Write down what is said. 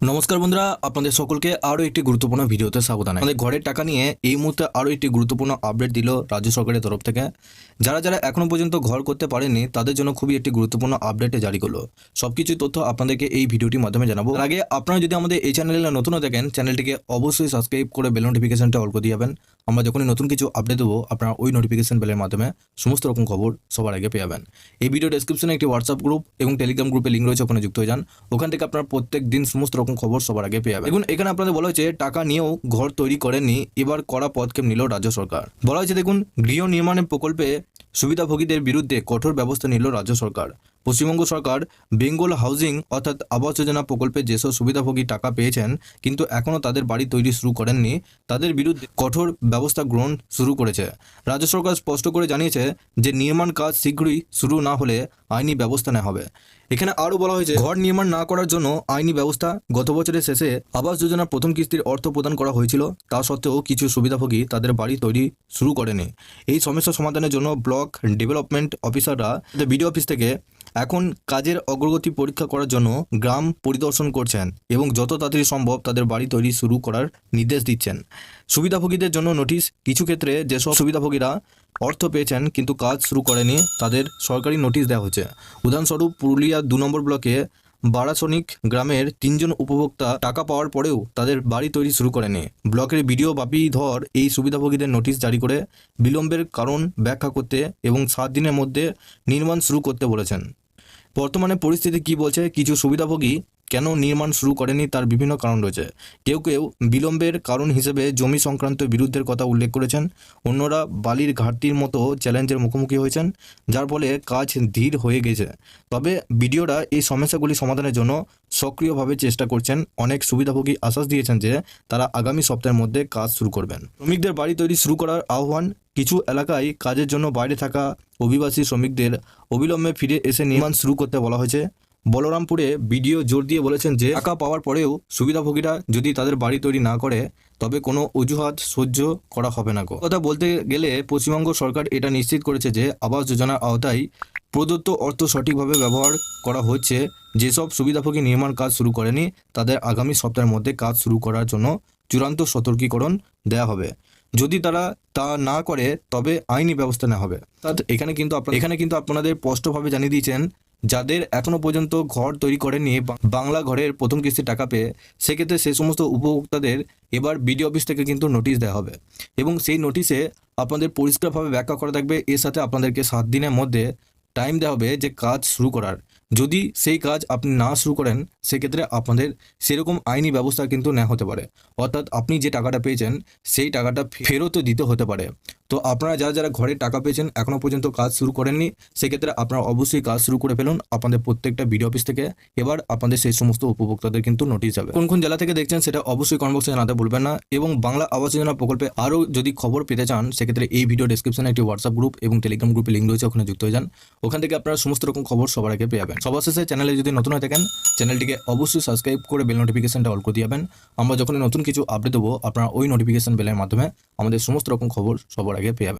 নমস্কার বন্ধুরা, আপনাদের সকলকে আরও একটি গুরুত্বপূর্ণ ভিডিওতে স্বাগত আমাদের ঘরের টাকা নিয়ে এই মুহূর্তে আরও একটি গুরুত্বপূর্ণ আপডেট দিল রাজ্য সরকারের তরফ থেকে। যারা যারা এখনও পর্যন্ত ঘর করতে পারেনি তাদের জন্য খুবই একটি গুরুত্বপূর্ণ আপডেটে জারি করল। সব কিছুই তথ্য আপনাদেরকে এই ভিডিওটির মাধ্যমে জানাব। আগে আপনারা যদি আমাদের এই চ্যানেলে নতুন দেখেন চ্যানেলটিকে অবশ্যই সাবস্ক্রাইব করে বেল নোটিফিকেশনটা অল করে দিয়ে যাবেন। আমরা যখনই নতুন কিছু আপডেট দেবো, আপনারা ওই নোটিফিকেশন বেলের মাধ্যমে সমস্ত রকম খবর সবার আগে পেয়ে যাবেন। এই ভিডিও ডেসক্রিপশনে একটি হোয়াটসঅ্যাপ গ্রুপ এবং টেলিগ্রাম গ্রুপে লিঙ্ক রয়েছে, ওখানে যুক্ত হয়ে যান। ওখান থেকে আপনারা প্রত্যেক দিন সমস্ত রকম খবর সবার আগে পেয়ে যাবেন। দেখুন, এখানে আপনাদের বলা হয়েছে, টাকা নিয়েও ঘর তৈরি করেননি, এবার কড়া পদক্ষেপ নিল রাজ্য সরকার। বলা হয়েছে, দেখুন, গৃহ নির্মাণের প্রকল্পে সুবিধাভোগীদের বিরুদ্ধে কঠোর ব্যবস্থা নিল রাজ্য সরকার। পশ্চিমবঙ্গ সরকার বেঙ্গল হাউজিং অর্থাৎ আবাস যোজনা প্রকল্পে যেসব সুবিধাভোগী টাকা পেয়েছেন, কিন্তু এখনও তাদের বাড়ি তৈরি শুরু করেননি। তাদের বিরুদ্ধে কঠোর ব্যবস্থা গ্রহণ শুরু করেছে। রাজ্য সরকার স্পষ্ট করে জানিয়েছে যে নির্মাণ কাজ শীঘ্রই শুরু না হলে আইনি ব্যবস্থা নেওয়া হবে। এখানে আরও বলা হয়েছে, ঘর নির্মাণ না করার জন্য আইনি ব্যবস্থা গত বছরের শেষে আবাস যোজনার প্রথম কিস্তির অর্থ প্রদান করা হয়েছিল। তা সত্ত্বেও কিছু সুবিধাভোগী তাদের বাড়ি তৈরি শুরু করেনি। এই সমস্যা সমাধানের জন্য ব্লক ডেভেলপমেন্ট অফিসাররা বিডিও অফিস থেকে এখন কাজের অগ্রগতি পরীক্ষা করার জন্য গ্রাম পরিদর্শন করছেন এবং যত তাড়াতাড়ি সম্ভব তাদের বাড়ি তৈরি শুরু করার নির্দেশ দিচ্ছেন। সুবিধাভোগীদের জন্য নোটিশ, কিছু ক্ষেত্রে যেসব সুবিধাভোগীরা অর্থ পেয়েছেন কিন্তু কাজ শুরু করেনি, তাদের সরকারি নোটিশ দেওয়া হচ্ছে উদাহরণস্বরূপ, পুরুলিয়া দু নম্বর ব্লকে বারাসনিক গ্রামের তিনজন উপভোক্তা টাকা পাওয়ার পরেও তাদের বাড়ি তৈরি শুরু করেনি। ব্লকের বিডিও বাপি ধর এই সুবিধাভোগীদের নোটিশ জারি করে বিলম্বের কারণ ব্যাখ্যা করতে এবং সাত দিনের মধ্যে নির্মাণ শুরু করতে বলেছেন। বর্তমানে পরিস্থিতি কি বলছে? কিছু সুবিধাভোগী কেন নির্মাণ শুরু করেনি তার বিভিন্ন কারণ রয়েছে। কেউ কেউ বিলম্বের কারণ হিসেবে জমি সংক্রান্ত বিরুদ্ধের কথা উল্লেখ করেছেন। অন্যরা বালির ঘাটতির মতো চ্যালেঞ্জের মুখোমুখি হয়েছেন, যার ফলে কাজ ধীর হয়ে গেছে। তবে বিডিওরা এই সমস্যাগুলি সমাধানের জন্য সক্রিয়ভাবে চেষ্টা করছেন। অনেক সুবিধাভোগী আশ্বাস দিয়েছেন যে তারা আগামী সপ্তাহের মধ্যে কাজ শুরু করবেন। শ্রমিকদের বাড়ি তৈরি শুরু করার আহ্বান, কিছু এলাকায় কাজের জন্য বাইরে থাকা অভিবাসী শ্রমিকদের অবিলম্বে ফিরে এসে নির্মাণ শুরু করতে বলা হয়েছে। বলরামপুরে বিডিও জোর দিয়ে বলেছেন যে টাকা পাওয়ার পরেও সুবিধাভোগীরা যদি তাদের বাড়ি তৈরি না করে, তবে কোনো অজুহাত সহ্য করা হবে না গো। কথা বলতে গেলে পশ্চিমবঙ্গ সরকার এটা নিশ্চিত করেছে যে, আবাস যোজনার আওতায় প্রদত্ত অর্থ সঠিকভাবে ব্যবহার করা হচ্ছে। যেসব সুবিধাভোগী নির্মাণ কাজ শুরু করেনি, তাদের আগামী সপ্তাহের মধ্যে কাজ শুরু করার জন্য চূড়ান্ত সতর্কীকরণ দেওয়া হবে। যদি তারা তা না করে, তবে আইনি ব্যবস্থা নেওয়া হবে। অর্থাৎ এখানে কিন্তু এখানে কিন্তু আপনাদের স্পষ্টভাবে জানিয়ে দিয়েছেন যাদের এখনও পর্যন্ত ঘর তৈরি করেনি বাংলা ঘরের প্রথম কিস্তি টাকা পেয়ে, সেক্ষেত্রে সেই সমস্ত উপভোক্তাদের এবার বিডিও অফিস থেকে কিন্তু নোটিশ দেওয়া হবে। এবং সেই নোটিশে আপনাদের পরিষ্কারভাবে ব্যাখ্যা করা থাকবে। এর সাথে আপনাদেরকে সাত দিনের মধ্যে টাইম দেওয়া হবে যে কাজ শুরু করার। যদি সেই কাজ আপনি না শুরু করেন, সেক্ষেত্রে আপনাদের সেরকম আইনি ব্যবস্থা কিন্তু নেওয়া হতে পারে। অর্থাৎ আপনি যে টাকাটা পেয়েছেন, সেই টাকাটা ফেরতও দিতে হতে পারে। তো আপনারা যারা যারা ঘরে টাকা পেয়েছেন এখনও পর্যন্ত কাজ শুরু করেননি, সেক্ষেত্রে আপনারা অবশ্যই কাজ শুরু করে ফেলুন। আপনাদের প্রত্যেকটা বিডিও অফিস থেকে এবার আপনাদের সেই সমস্ত উপভোক্তাদের কিন্তু নোটিশ যাবে। কোন কোন জেলা থেকে দেখছেন সেটা অবশ্যই কমেন্ট বক্সে জানাতে ভুলবেন না। এবং বাংলা আবাস যোজনা প্রকল্পে আরও যদি খবর পেতে চান, সেক্ষেত্রে এই ভিডিও ডেসক্রিপশনে একটি হোয়াটসঅ্যাপ গ্রুপ এবং টেলিগ্রাম গ্রুপে লিঙ্ক রয়েছে, ওখানে যুক্ত হয়ে যান। ওখান থেকে আপনারা সমস্ত রকম খবর সবার আগে পেয়ে যাবেন। সবার শেষে চ্যানেলে যদি নতুন হয়ে থাকেন চ্যানেলটিকে অবশ্যই সাবস্ক্রাইব করে বেল নোটিফিকেশনটা অল করে দিয়ে যাবেন। আমরা যখন নতুন কিছু আপডেট দেবো, আপনারা ওই নোটিফিকেশন বেলের মাধ্যমে আমাদের সমস্ত রকম খবর সবার আগে পেয়ে যাবেন